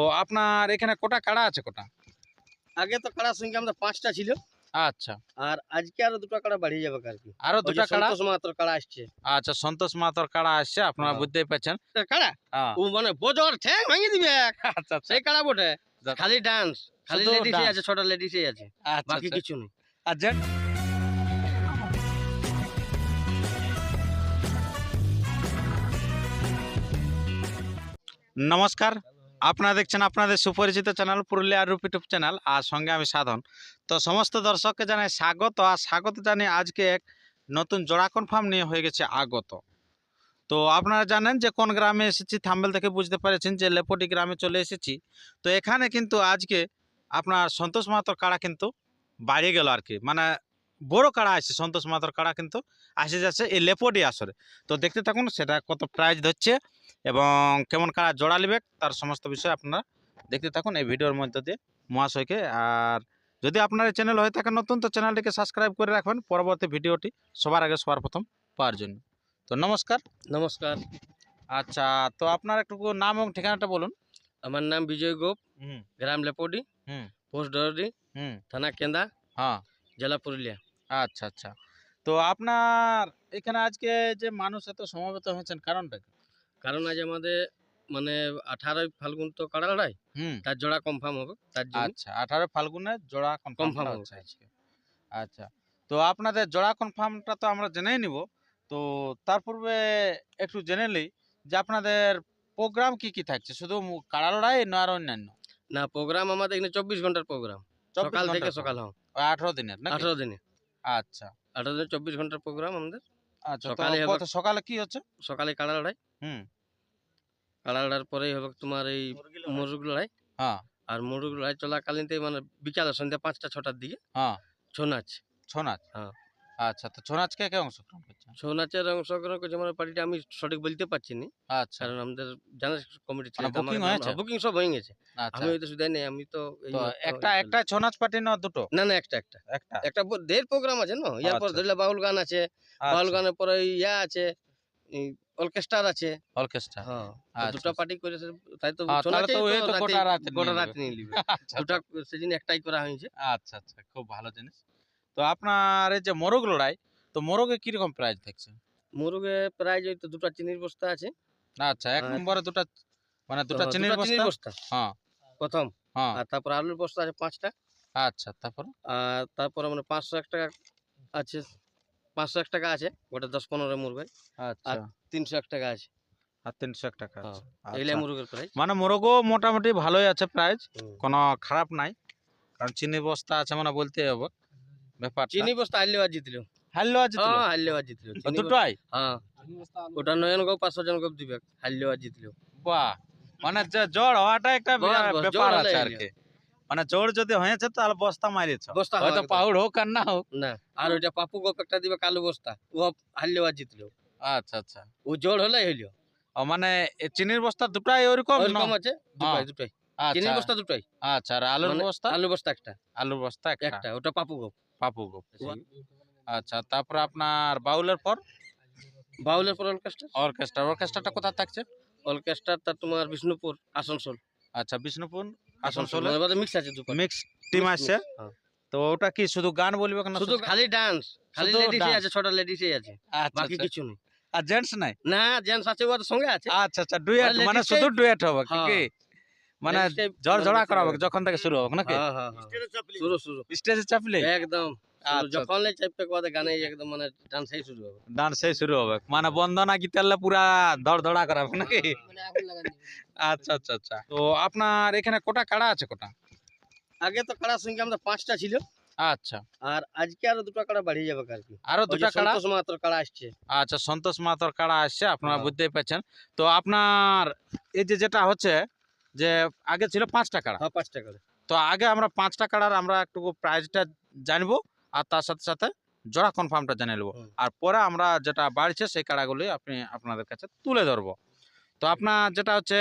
তো আপনার এখানে কোটা কাড়া আছে কোটা? আগে তো কাড়ার সঙ্গে আমাদের পাঁচটা ছিল। আচ্ছা। আর আজকে আরও দুটো কাড়া বাড়িয়ে যাবে আর কি আরও দুটো কাড়া সন্তোষ মাত্র কাড়া আসছে। আচ্ছা সন্তোষ মাতর কাড়া আসছে আপনারা হ্যাঁ। বুঝতেই পারছেন। কাড়া হ্যাঁ, ও মানে বজর ঠ্যাং ভাঙি দিবে আচ্ছা আচ্ছা। সেই কাড়া বটে? খালি ডান্স। খালি লেডিসই dance? আছে ছটা লেডিসই আছে। আচ্ছা বাকি আচ্ছা। কিছু নেই। জেন্ট নমস্কার। আপনারা দেখছেন আপনাদের সুপরিচিত চ্যানেল পুরুলিয়া রূপ চ্যানেল, আর সঙ্গে আমি সাধন। তো সমস্ত দর্শককে জানাই স্বাগত, আর স্বাগত জানি আজকে এক নতুন জোড়া কনফার্ম নিয়ে হয়ে গেছে আগত। তো আপনারা জানেন যে কোন গ্রামে এসেছি, থাম্বেল থেকে বুঝতে পেরেছেন যে লেপটি গ্রামে চলে এসেছি। তো এখানে কিন্তু আজকে আপনার সন্তোষ মাহাতর কাড়া কিন্তু বাড়িয়ে গেল আর কি। মানে বড় কাড়া আছে, সন্তোষ মাহাতর কাড়া কিন্তু আসে যাচ্ছে এই লেপটি আসরে। তো দেখতে থাকুন সেটা কত প্রাইজ ধরছে। এবং কেমন কাড়া জোড়া নেবে তার সমস্ত বিষয় আপনারা দেখতে থাকুন এই ভিডিওর মধ্যে দিয়ে মহাশয়কে। আর যদি আপনার এই চ্যানেল হয়ে থাকে নতুন তো চ্যানেলটিকে সাবস্ক্রাইব করে রাখবেন। পরবর্তী ভিডিওটি সবার আগে সবার প্রথম পাওয়ার জন্য। তো নমস্কার। নমস্কার। আচ্ছা তো আপনার একটু নাম এবং ঠিকানাটা বলুন। আমার নাম বিজয় গোপ। হুম। গ্রাম লেপডি। হুম। পোস্ট ডরডি হুম। থানা কেন্দা। হ্যাঁ। জেলা পুরুলিয়া। আচ্ছা আচ্ছা। তো আপনার এখানে আজকে যে মানুষ এত সমবেত হয়েছেন কারণটা কি? কারণ আজ আমাদের মানে আঠারোই ফাল্গুন তো কাড়া লড়াই তার জোড়া কনফার্ম হবে তার আচ্ছা আঠারো ফাল্গুনে জোড়া কনফার্ম হচ্ছে আচ্ছা তো আপনাদের জোড়া কনফার্মটা তো আমরা জেনেই নিব। তো তার পূর্বে একটু জেনে নিই যে আপনাদের প্রোগ্রাম কি কি থাকছে? শুধু কাড়া লড়াই না আর অন্যান্য? না প্রোগ্রাম আমাদের এখানে চব্বিশ ঘণ্টার প্রোগ্রাম সকাল থেকে সকাল হ্যাঁ আঠারো দিনের? আঠারো দিনে। আচ্ছা। আঠারো দিনে চব্বিশ ঘণ্টার প্রোগ্রাম আমাদের। আচ্ছা সকালে সকালে কি হচ্ছে? সকালে কাড়া লড়াই। হুম। কাড়া পরেই হবে তোমার এই মুরগ লড়াই। হ্যাঁ। আর মুরগ লড়াই চলাকালীনতে মানে বিকালে সন্ধ্যা পাঁচটা ছটার দিকে। হ্যাঁ। ছৌ নাচ। ছৌ নাচ? হ্যাঁ। আচ্ছা তো ছৌ নাচ কে কে অংশগ্রহণ করছে? ছৌ নাচের অংশগ্রহণ করছে আমার পার্টিটা আমি সঠিক বলতে পারছি না আচ্ছা। কারণ আমাদের জানার কমিটি ছিল মানে booking হয়েছে? বুকিং সব হয়ে গেছে। আচ্ছা। আমি হয়তো শুধু নেই আমি তো তো একটা একটা ছৌ নাচ পার্টি না দুটো? না না একটা একটা। একটা? একটা প্রোগ্রাম আছে না? ইয়ার পর আচ্ছা। ধরলে বাউল গান আছে। বাউল আচ্ছা, গানের পরে ইয়া আছে। অর্কেস্ট্রার আছে। অর্কেস্ট্রা। হ্যাঁ আচ্ছা, দুটো পার্টি করেছে তাই তো হ্যাঁ, তাহলে তো এই তো গোটা রাত গোটা রাত নিয়ে নিবে। আচ্ছা দুটা সেদিন একটাই করা হয়েছে। আচ্ছা আচ্ছা খুব ভালো জিনিস। তো আপনার এই যে মোরগ লড়াই তো মোরগে কীরকম প্রাইস থাকছে মুরগে প্রায় ওই তো দুটা চিনির বস্তা আছে। আচ্ছা এক নম্বরে দুটা মানে দুটা তো চিনির বস্তা। হ্যাঁ। প্রথম। হ্যাঁ। আর তারপর আলুর বস্তা আছে পাঁচটা। আচ্ছা তারপর? আর তারপরে মানে পাঁচশো এক টাকা আছে। পাঁচশো এক টাকা আছে ওটা দশ পনেরো মুরগাই আচ্ছা। তিনশো এক টাকা আছে। আর তিনশো এক টাকা হ্যাঁ, আছে আচ্ছা। প্রাইস মানে মোরগও মোটামুটি ভালোই আছে প্রাইস কোনো খারাপ নাই। কারণ চিনি বস্তা আছে মানে বলতে হবে ব্যাপার চিনি বস্তা তো হ্যাঁ হাল্লেবাদ জিতল চিনি দুটোই হ্যাঁ। ওটা নয়ন গো পাঁচশো জন গোপ দিবে হাল্লেবাদ জিতল বাহ। মানে জ্বর হওয়াটা একটা ব্যাপার জ্বর আছে আর কি। মানে জ্বর যদি হয়েছে তাহলে বস্তা মারিয়েছ বস্তা হয়তো পাউড হোক আর না হোক। না আর ওইটা পাপু গোপ একটা দিবে কালো বস্তা ও হাল্লেবাদ জিতল। আচ্ছা আচ্ছা। ও জোর হলে হইল। ও মানে এ চিনির বস্তা দুটাই ওরকম না? ওরকম আছে? দুটাই হ্যাঁ। দুটাই। আচ্ছা। চিনির বস্তা দুটাই। আচ্ছা আর আলুর মানে বস্তা? আলু বস্তা একটা। আলুর বস্তা একটা। ওটা পাপু গোপ পাপু গো। আচ্ছা তারপর আপনার বাউলের পর? বাউলের পর অর্কেস্ট্রা অর্কেস্ট্রা অর্কেস্ট্রাটা কোথা থাকছে? অর্কেস্ট্রা তার তোমার বিষ্ণুপুর আসানসোল। আচ্ছা বিষ্ণুপুর? আসানসোল আসানসোলে মিক্স আছে মিক্স টিম আসছে হ্যাঁ। তো ওটা কি শুধু গান বলবে শুধু খালি ডান্স খালি লেডিসই আছে ছটা লেডিসই আছে আচ্ছা বাকি আচ্ছা। কিছু নেই। আর জেন্টস নাই? না জেন্টস আছে ওর সঙ্গে আছে। আচ্ছা আচ্ছা ডুয়েট মানে শুধু ডুয়েট হবে কি হ্যাঁ। মানে ঝড় ঝড়া করা হবে। যখন থেকে শুরু হবে নাকি? হ্যাঁ হ্যাঁ। শুরু শুরু। স্টেজে চাপলে একদম। যখন লে চাপতে কথা গানে একদম মানে ডান্সই শুরু হবে। ডান্স সেই শুরু হবে। মানে বন্দনা গীতালে পুরা ধড় ধড়া নাকি? আচ্ছা আচ্ছা আচ্ছা। তো আপনার এখানে কোটা কাড়া আছে কোটা? আগে তো কাড়ার সঙ্গে আমাদের পাঁচটা ছিল। আচ্ছা। আর আজকে আরও দুটো কাড়া বাড়িয়ে যাবে আর কি আরও দুটা কাড়া? সন্তোষ মাত্র কাড়া আসছে। আচ্ছা সন্তোষ মাতর কাড়া আসছে আপনারা হ্যাঁ। বুঝতেই পারছেন। তো আপনার এই যে যেটা হচ্ছে যে আগে ছিল পাঁচটা কাড়া। হ্যাঁ পাঁচটা কাড়া। তো আগে আমরা পাঁচটা কাড়ার আমরা একটু প্রাইজটা জানব। আর তার সাথে সাথে জোড়া কনফার্মটা জেনে নেব। আর পরে আমরা যেটা বাড়ছে সেই কাড়াগুলি আপনি আপনাদের কাছে তুলে ধরবো। তো আপনার যেটা হচ্ছে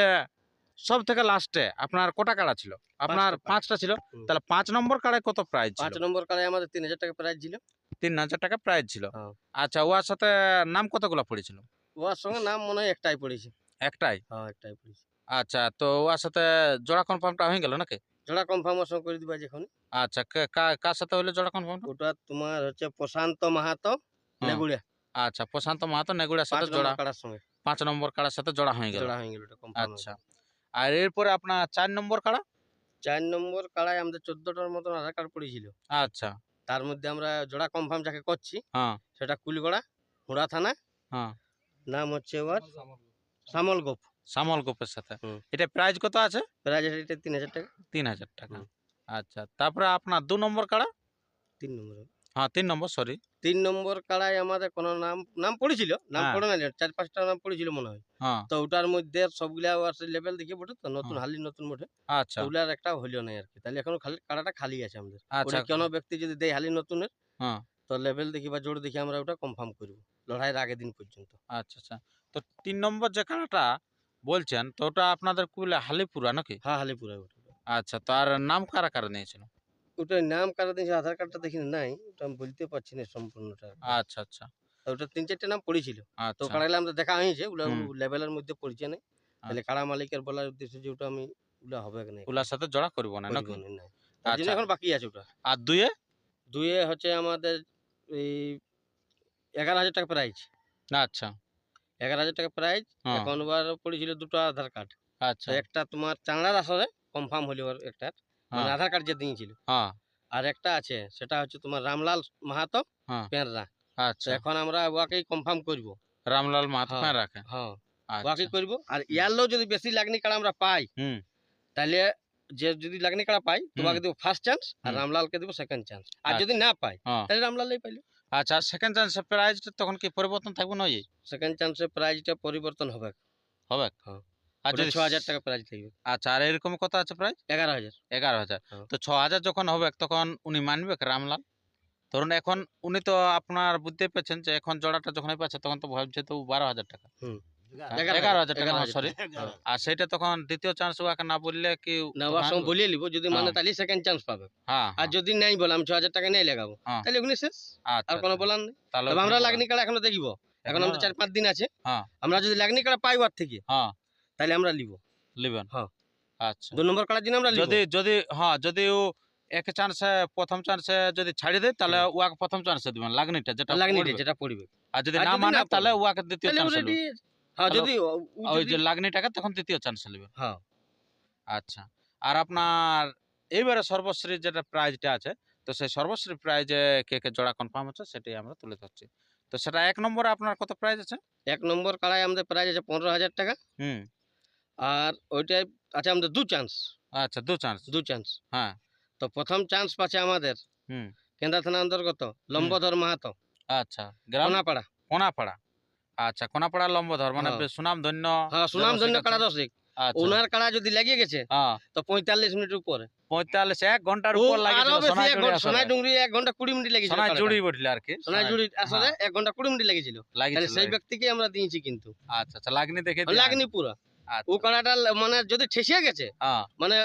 সব থেকে লাস্টে আপনার কটা কাড়া ছিল? আপনার পাঁচটা, ছিল। তাহলে পাঁচ নম্বর কাড়ায় কত প্রাইজ পাঁচ নম্বর কাড়ায় আমাদের তিন হাজার টাকা প্রাইজ ছিল। তিন হাজার টাকা প্রাইজ ছিল। হ্যাঁ। আচ্ছা ওর সাথে নাম কতগুলো পড়েছিল? ওর সঙ্গে নাম মনে হয় একটাই পড়েছে। একটাই? হ্যাঁ একটাই পড়েছে। আচ্ছা তো ওর সাথে জোড়া কনফার্মটা হয়ে গেল নাকি? জোড়া কনফার্মেশন করে দিবা যখন। আচ্ছা কার সাথে হলো জোড়া কনফার্ম ওটা তোমার হচ্ছে প্রশান্ত মাহাতো। নেগুড়িয়া। আচ্ছা প্রশান্ত মাহাতো নেগুড়ার সাথে জোড়া। নম্বর সঙ্গে। পাঁচ নম্বর কাড়ার সাথে জোড়া হয়ে গেল। জোড়া হয়ে গেল আচ্ছা। আর এরপরে আপনার চার নম্বর কাড়া? চার নম্বর কাড়ায় আমাদের চোদ্দটার মতন আধার কার্ড পড়েছিল। আচ্ছা। তার মধ্যে আমরা জোড়া কনফার্ম যাকে করছি হ্যাঁ। সেটা কুলগড়া হুড়া থানা হ্যাঁ। নাম হচ্ছে ওর শ্যামল গোপ। সামল গোপের সাথে। এটা প্রাইস কত আছে? প্রাইজ এটা তিন হাজার টাকা। তিন হাজার টাকা। আচ্ছা তারপরে আপনার দু নম্বর কাড়া? তিন নম্বর। হ্যাঁ তিন নম্বর সরি তিন নম্বর কাড়ায় আমাদের কোনো নাম নাম পড়েছিল নাম হ্যাঁ। পড়ে না চার পাঁচটা নাম পড়েছিল মনে হয়। হ্যাঁ। তো ওটার মধ্যে সবগুলা লেভেল দেখে বটে তো নতুন হ্যাঁ। হালি নতুন বটে। আচ্ছা। ওগুলার একটা হইল না আর কি তাহলে এখনও খালি কাড়াটা খালি আছে আমাদের। আচ্ছা ওটা কোনো ব্যক্তি যদি দেয় হালি নতুনের হ্যাঁ। তো লেভেল দেখি বা জোর দেখি আমরা ওটা কনফার্ম করব লড়াইয়ের আগের দিন পর্যন্ত। আচ্ছা আচ্ছা। তো তিন নম্বর যে কাড়াটা বলছেন তো ওটা আপনাদের কুলে হালিপুরা নাকি? হ্যাঁ হালি পুরা ওটা। আচ্ছা তো আর নাম কারা কারা নিয়েছিল? ওটার নাম কারা দিয়েছে আধার কার্ডটা দেখি নাই। ওটা আমি বলতে পারছি না সম্পূর্ণটা। আচ্ছা আচ্ছা। ওটা তিন চারটে নাম পড়েছিল। তো আচ্ছা। কাড়াগুলো আমাদের দেখা হয়েছে ওগুলো লেভেলের মধ্যে পড়ছে না। তাহলে আচ্ছা। কাড়া মালিকের বলার উদ্দেশ্য যে ওটা আমি ওগুলো হবে না? ওলার সাথে জড়া করব না না, আচ্ছা। এখন বাকি আছে ওটা। আর দুয়ে দুয়ে হচ্ছে আমাদের এই এগারো হাজার টাকা প্রাইজ আচ্ছা। এগারো হাজার টাকা প্রাইজ হ্যাঁ। এখন বার পড়েছিল দুটো আধার কার্ড আচ্ছা। একটা তোমার চাংড়ার আসলে কনফার্ম হলো একটা। মানে হ্যাঁ। আধার কার্ড যে দিয়েছিল। হ্যাঁ। আর একটা আছে সেটা হচ্ছে তোমার রামলাল মাহাতো হ্যাঁ। পেঁড়রা তো আচ্ছা এখন আমরা ওয়াকেই কনফার্ম করব। রামলাল মাহাতো। রাখে। হ্যাঁ। আচ্ছা। ওয়াকেই করব। আর ইয়ারলেও যদি বেশি লাগনি কাড়া আমরা পাই হুম। তাহলে যে যদি লাগনি কাড়া পাই তোমাকে দেবো ফার্স্ট চান্স আর রামলালকে দেবো সেকেন্ড চান্স আর যদি না পাই তাহলে রামলালই পাইলো। আচ্ছা সেকেন্ড চান্স প্রাইজটা তখন কি পরিবর্তন থাকবে না ওই? সেকেন্ড চান্সে প্রাইজটা পরিবর্তন হবে হবে? হ্যাঁ। আর যদি ছ হাজার টাকা প্রাইজ থাকবে। আচ্ছা আর এরকম কত আছে প্রাইজ এগারো হাজার। এগারো হাজার। হ্যাঁ। তো ছ হাজার যখন হবে তখন উনি মানবে রামলাল? ধরুন এখন উনি তো আপনার বুঝতে পেরেছেন যে এখন জোড়াটা যখন পাচ্ছে তখন তো ভাবছে তো বারো হাজার টাকা। এগারো। হাজার টাকা সরি। আর সেটা তখন দ্বিতীয় চান্স ওকে না বললে কি না তখন সঙ্গে বলিয়ে নিবো যদি মানে। তাহলে সেকেন্ড চান্স পাবে। হ্যাঁ আর যদি নাই বলে আমি ছ হাজার টাকা নেই লাগাবো। তাহলে ওগুলি শেষ। আর কোনো। বলার নেই। তবে আমরা লাগনি কাড়া এখনও দেখব। এখন আমাদের চার পাঁচ দিন আছে। হ্যাঁ। আমরা যদি লাগনি কাড়া পাই ওর থেকে হ্যাঁ। তাহলে আমরা লিব লিবেন হ্যাঁ। আচ্ছা। দু নম্বর কাড়ার দিন আমরা যদি যদি হ্যাঁ যদি ও এক চান্সে প্রথম চান্সে যদি ছাড়ি দেয় তাহলে ওয়াকে প্রথম চান্সে দিবেন লাগনিটা যেটা লাগনি পড়বে। যেটা পড়বে। আর যদি না মানে তাহলে ওয়াকে দ্বিতীয় চান্স যদি ও- ও ওই যদি- যে লাগনিটাকে তখন তৃতীয় চান্স নেবেন হ্যাঁ। আচ্ছা। আর আপনার এইবারে সর্বশ্রী যেটা প্রাইজটা আছে তো সেই সর্বশ্রী প্রাইজে কে কে জোড়া কনফার্ম হচ্ছে সেটাই আমরা তুলে ধরছি। তো সেটা এক নম্বরে আপনার কত প্রাইজ আছে? এক নম্বর কাড়ায় আমাদের প্রাইজ আছে পনেরো হাজার টাকা। হুম। আর ওইটাই আছে আমাদের দু চান্স আচ্ছা দু চান্স দু চান্স হ্যাঁ। তো প্রথম চান্স পাচ্ছে আমাদের হুম। কেন্দ্রা থানা অন্তর্গত লম্বধর মাহাতো। আচ্ছা গ্রাম? কোনাপাড়া। কোনাপাড়া। আচ্ছা কোনাপাড়া লম্বধর মানে হ্যাঁ। সুনাম ধন্য হ্যাঁ সুনাম ধন্য কাড়া রসিক আচ্ছা। ওনার কাড়া যদি লাগিয়ে গেছে হ্যাঁ। তো পঁয়তাল্লিশ মিনিট উপরে। পঁয়তাল্লিশ এক ঘণ্টার ও উপর আরও লাগিয়েছিল বেশি সোনাই এক ঘন্টা- সোনাই আসরে। এক ঘণ্টা কুড়ি মিনিট লেগেছিল কাড়াটা। জুড়ি বটলে আর কি সোনাই জুড়ি আসলে হ্যাঁ। এক ঘণ্টা কুড়ি মিনিট লেগেছিল তাহলে লাগিয়েছিল। সেই ব্যক্তিকে আমরা দিয়েছি কিন্তু। আচ্ছা আচ্ছা লাগনি দেখে দিয়া। লাগনি পুরো। আচ্ছা, ও কাড়াটা ল- মানে যদি ঠেসিয়ে গেছে হ্যাঁ। মানে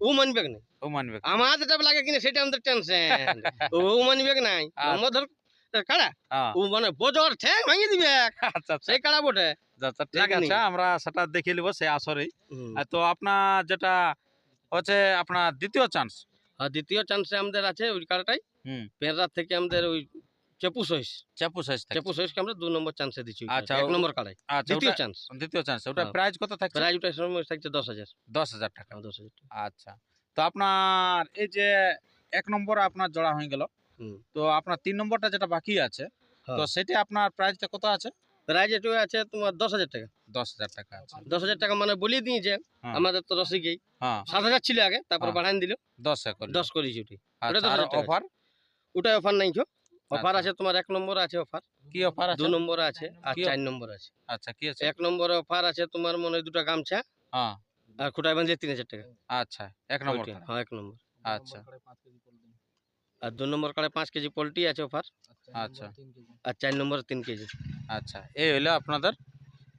ও মানবে না? ও মানবে আমার যেটা লাগে কিনা সেটা আমাদের টেনশন। ও মানবে নাই? আচ্ছা। ধর কাড়া হ্যাঁ ও মানে বজর ঠ্যাং ভাঙিয়ে দিবে আচ্ছা আচ্ছা। সেই কাড়া বটে? আচ্ছা ঠিক আছে আমরা সেটা দেখে নিব সেই আসরেই। তো আপনার যেটা হচ্ছে আপনার দ্বিতীয় চান্স আর দ্বিতীয় চান্সে আমাদের আছে ওই কাড়াটাই হুম। পেররাত থেকে আমাদের ওই চেপু সহিস। চেপু সাইজ চেপু সহিসকে আমরা দু নম্বর চান্সে দিচ্ছি আচ্ছা, এক নম্বর কাড়াই দ্বিতীয় চান্স দ্বিতীয় চান্স ওটা হ্যাঁ। প্রাইস কত থাকছে? প্রাইজ ওটা সময় থাকছে দশ হাজার। দশ হাজার টাকা। হ্যাঁ, দশ হাজার আচ্ছা তো আপনার এই যে এক নম্বর আপনার জোড়া হয়ে গেল। তো আপনার তিন নম্বরটা যেটা বাকি আছে হ্যাঁ। তো সেটা আপনার প্রাইসটা কত আছে? প্রাইজ একটু আছে তোমার দশ হাজার টাকা। দশ হাজার টাকা আছে। দশ হাজার টাকা মানে বলিয়ে দিয়েছে হ্যাঁ। আমাদের তো রসিকেই। হ্যাঁ। সাত হাজার ছিল আগে তারপর হ্যাঁ। বাড়ান দিল। দশ করে দশ করেছি ওটি। অফার ওটাই অফার নাই তো অফার আচ্ছা। আছে তোমার এক নম্বর আছে অফার কি অফার আছে? দু নম্বর আছে আর চার নম্বর আছে। আচ্ছা কি আছে? এক নম্বরে অফার আছে তোমার মনে হয় দুটো গামছা। হ্যাঁ। আর খুঁটায় বাঁধলে তিন হাজার টাকা। আচ্ছা এক নম্বর হ্যাঁ এক নম্বর। আচ্ছা। আর দু নম্বর কাড়ে পাঁচ কেজি পোলট্রি আছে অফার আচ্ছা। আর চার নম্বর তিন কেজি। আচ্ছা এই হইল আপনাদের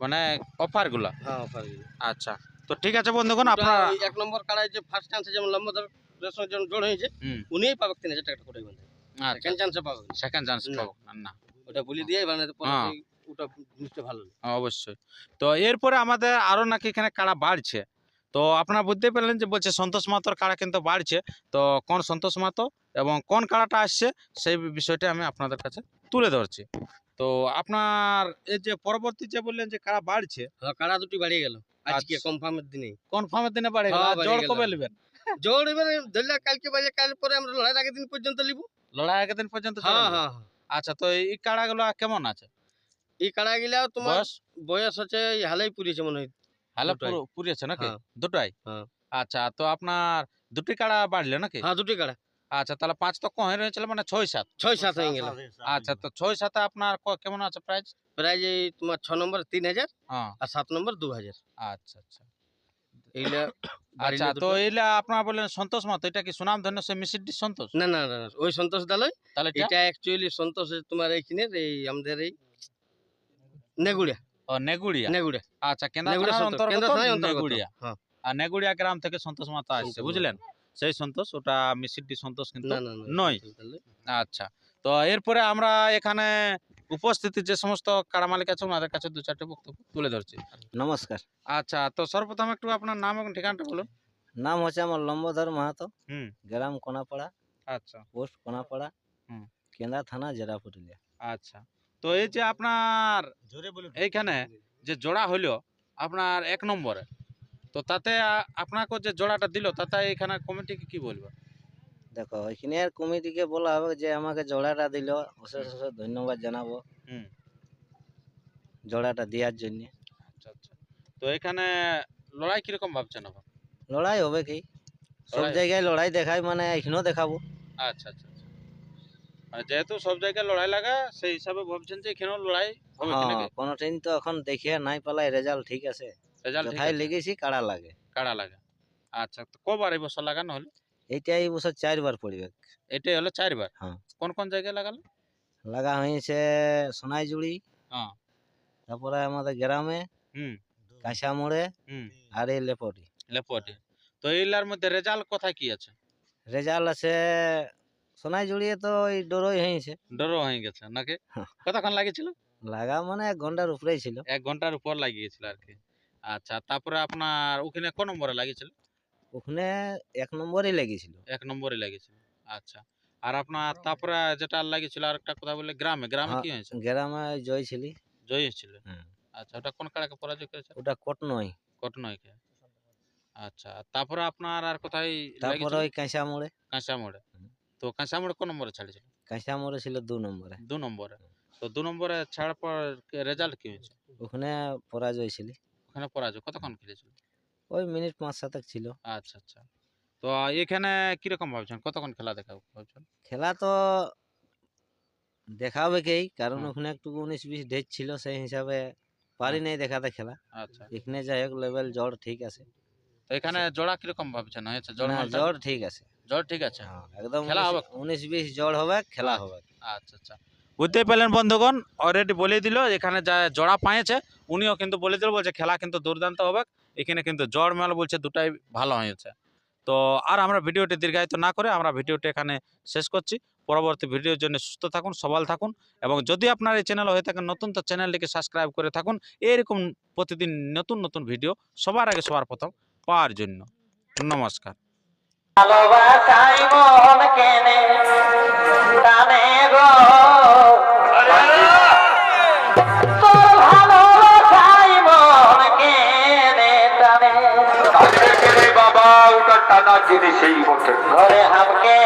মানে অফারগুলো হ্যাঁ অফার আচ্ছা তো ঠিক আছে বন্ধুগণ আপনারা এক নম্বর কাড়ায় যে ফার্স্ট চান্সে যেমন লম্বধর রেশনের জন্য জোড় হয়েছে উনিই পাবে তিন হাজার টাকা করে আচ্ছা। সেকেন্ড চান্সে পাবে না। সেকেন্ড চান্স না। পাবো। না না। ওটা বলে দিয়ে এবার না তো পরে। ওই ওটা জিনিসটা ভালো অবশ্যই। তো এরপরে আমাদের আরও নাকি এখানে কাড়া বাড়ছে। তো আপনারা বুঝতে পারলেন যে বলছে সন্তোষ মাতোর কাড়া কিন্তু বাড়ছে। তো কোন সন্তোষ মাতো এবং কোন কাড়াটা আসছে সেই বিষয়টা আমি আপনাদের কাছে তুলে ধরছি। তো আপনার এই যে পরবর্তী যে বললেন যে কাড়া বাড়ছে হ্যাঁ কাড়া দুটি বাড়িয়ে গেল। আজকে আচ্ছা। কনফার্মের দিনে। কনফার্মের দিনে বাড়ে হ্যাঁ, জোর কবে নেবেন? জোর এবারে ধরলে কালকে বাজে কাল পরে আমরা লড়াই আগের দিন পর্যন্ত লিব লড়াই আগের দিন পর্যন্ত হ্যাঁ হ্যাঁ হ্যাঁ। আচ্ছা তো এই কাড়াগুলো কেমন আছে? এই কাড়া গিলাও তোমার বয়স হচ্ছে এই হালেই পুড়িয়েছে মনে হয়। হ্যালো। পুরিয়েছে নাকি? হ্যাঁ। দুটাই? হ্যাঁ। আচ্ছা তো আপনার দুটি কাড়া বাড়লে নাকি? হ্যাঁ দুটি কাড়া। আচ্ছা তাহলে পাঁচ তো রয়েছিল মানে ছয় সাত। ছয় সাত হয়ে গেল। আচ্ছা তো ছয় সাথে আপনার কেমন আছে প্রাইস এই তোমার ছ নম্বর তিন হাজার হ্যাঁ। আর সাত নম্বর দু হাজার। আচ্ছা আচ্ছা। আচ্ছা তো দুটো। এইলা আপনারা বললেন সন্তোষ মাতো এটা কি সুনাম ধন্য সে মিসিডি সন্তোষ? না না ওই সন্তোষ দালয় তাহলে এটা? অ্যাকচুয়ালি সন্তোষ তোমার এইখানে এই আমাদের এই নেগুড়িয়া। ও, নেগুড়িয়া? নেগুড়িয়া। আচ্ছা কেন্দ্রা অন্তর্গত নেগুড়িয়া। হ্যাঁ। আর নেগুড়িয়া গ্রাম থেকে সন্তোষ মাতো আসছে বুঝলেন? সেই সন্তোষ ওটা মিসিডি সন্তোষ কিন্তু না না না নয়। আচ্ছা তো এরপরে আমরা এখানে উপস্থিতি যে সমস্ত কাড়া মালিক আছে ওনাদের কাছে দু চারটে বক্তব্য তুলে ধরছি। নমস্কার। আচ্ছা তো সর্বপ্রথম একটু আপনার নাম এবং ঠিকানাটা বলুন। নাম হচ্ছে আমার লম্বধর মাহাতো হুম। গ্রাম কোনাপাড়া আচ্ছা। পোস্ট কোনাপাড়া হুম। কেন্দ্রা থানা জেলা পুরুলিয়া। আচ্ছা। তো এই যে আপনার এইখানে যে জোড়া হইল আপনার এক নম্বরে। তো তাতে আপনাকে যে জোড়াটা দিল তাতে এখানে কমিটিকে কি বলব? দেখো এখানে আর কমিটিকে বলা হবে যে আমাকে জোড়াটা দিল অশেষ অশেষ ধন্যবাদ জানাব হুম। জোড়াটা দেওয়ার জন্য। আচ্ছা আচ্ছা। তো এখানে লড়াই কীরকম ভাবছেন লড়াই হবে কি? সব জায়গায় লড়াই দেখাই মানে এখানেও দেখাবো। আচ্ছা আচ্ছা। মানে যেহেতু সব জায়গায় লড়াই লাগা সেই হিসাবে ভাবছেন যে এখানেও লড়াই হবে হ্যাঁ কোনো ট্রেন তো এখন দেখিয়ে নাই পালাই রেজাল্ট ঠিক আছে। রেজাল্ট ঠিক লেগেছি কাড়া লাগে। কাড়া লাগা। আচ্ছা তো কবার এই বছর লাগানো হলো? এইটা এই বছর চারবার পড়বে। এটাই হলো চারবার? হ্যাঁ। কোন কোন জায়গায় লাগালো? লাগা হয়েছে সোনাইজুড়ি হ্যাঁ। তারপরে আমাদের গ্রামে হুম। কাঁচামোড়ে হুম। আর এই লেপটি। লেপটে। তো এইলার মধ্যে রেজাল্ট কোথায় কি আছে? রেজাল্ট আছে সোনাই জুড়িয়ে তো ওই ডরই হয়েছে ডরও হয়ে গেছে নাকি? হ্যাঁ। কতক্ষণ লাগেছিল লাগা মানে এক ঘণ্টার উপরেই ছিল। এক ঘণ্টার উপর লাগিয়েছিল আর কি। আচ্ছা তারপরে আপনার ওখানে কোন নম্বরে লাগিয়েছিল? ওখানে এক নম্বরই লেগেছিল এক নম্বরে লাগিয়েছিল। আচ্ছা আর আপনার তারপরে যেটা লাগিয়েছিল আর একটা কথা বললে গ্রামে গ্রামে হ্যাঁ। কি হয়েছে? গ্রামে জয় ছিলি জয়ী হয়েছিল? আচ্ছা ওটা কোন কাড়াকে পরাজয় করেছে? ওটা কট নয় কটনয়কে আচ্ছা তারপরে আপনার আর কোথায় তারপরে ওই কাঁচা মোড়ে কাঁচা মোড়ে। তো কাঁচা মোড়ে কোন নম্বরে ছাড়িয়েছিল? কাঁচা মোড়ে ছিল দু নম্বরে। দু নম্বরে। তো দু নম্বরে ছাড়ার পর রেজাল্ট কি হয়েছে? ওখানে পরাজয় ছিলি। ওখানে পরাজয় কতক্ষণ খেলেছিল? ওই মিনিট পাঁচ সাতক ছিল। আচ্ছা আচ্ছা। তো এখানে কীরকম ভাবছেন? কতক্ষণ খেলা দেখা ভাবছেন খেলা তো দেখাবে কেই কারণ ওখানে একটু উনিশ বিশ ডেট ছিল সেই হিসাবে পারি নাই দেখাতে খেলা। আচ্ছা। এখানে যাই হোক লেভেল জ্বর ঠিক আছে। তো এখানে জোড়া কীরকম ভাবছেন? হয়েছে? জোড় ঠিক আছে। জোড় ঠিক আছে? হ্যাঁ, একদম খেলা হবে? উনিশ বিশ জ্বর হবে খেলা। হবে। আচ্ছা আচ্ছা। বুঝতে পারলেন বন্ধুগণ অলরেডি বলে দিল এখানে যা জোড়া পাইছে উনিও কিন্তু বলে দিল বলছে খেলা কিন্তু দুর্দান্ত হবে এখানে কিন্তু জড় মেল বলছে দুটাই ভালো হয়েছে। তো আর আমরা ভিডিওটি দীর্ঘায়িত না করে আমরা ভিডিওটি এখানে শেষ করছি। পরবর্তী ভিডিওর জন্য সুস্থ থাকুন সবল থাকুন এবং যদি আপনার এই চ্যানেল হয়ে থাকেন নতুন তো চ্যানেলটিকে সাবস্ক্রাইব করে থাকুন। এরকম প্রতিদিন নতুন নতুন ভিডিও সবার আগে সবার প্রথম পাওয়ার জন্য। নমস্কার। ভালোবাসাই মন কেনে টানে গো। তোর ভালোবাসাই মন কেনে টানে। বাবা ওটা টানা জিনিসেই বটে ঘরে হামকে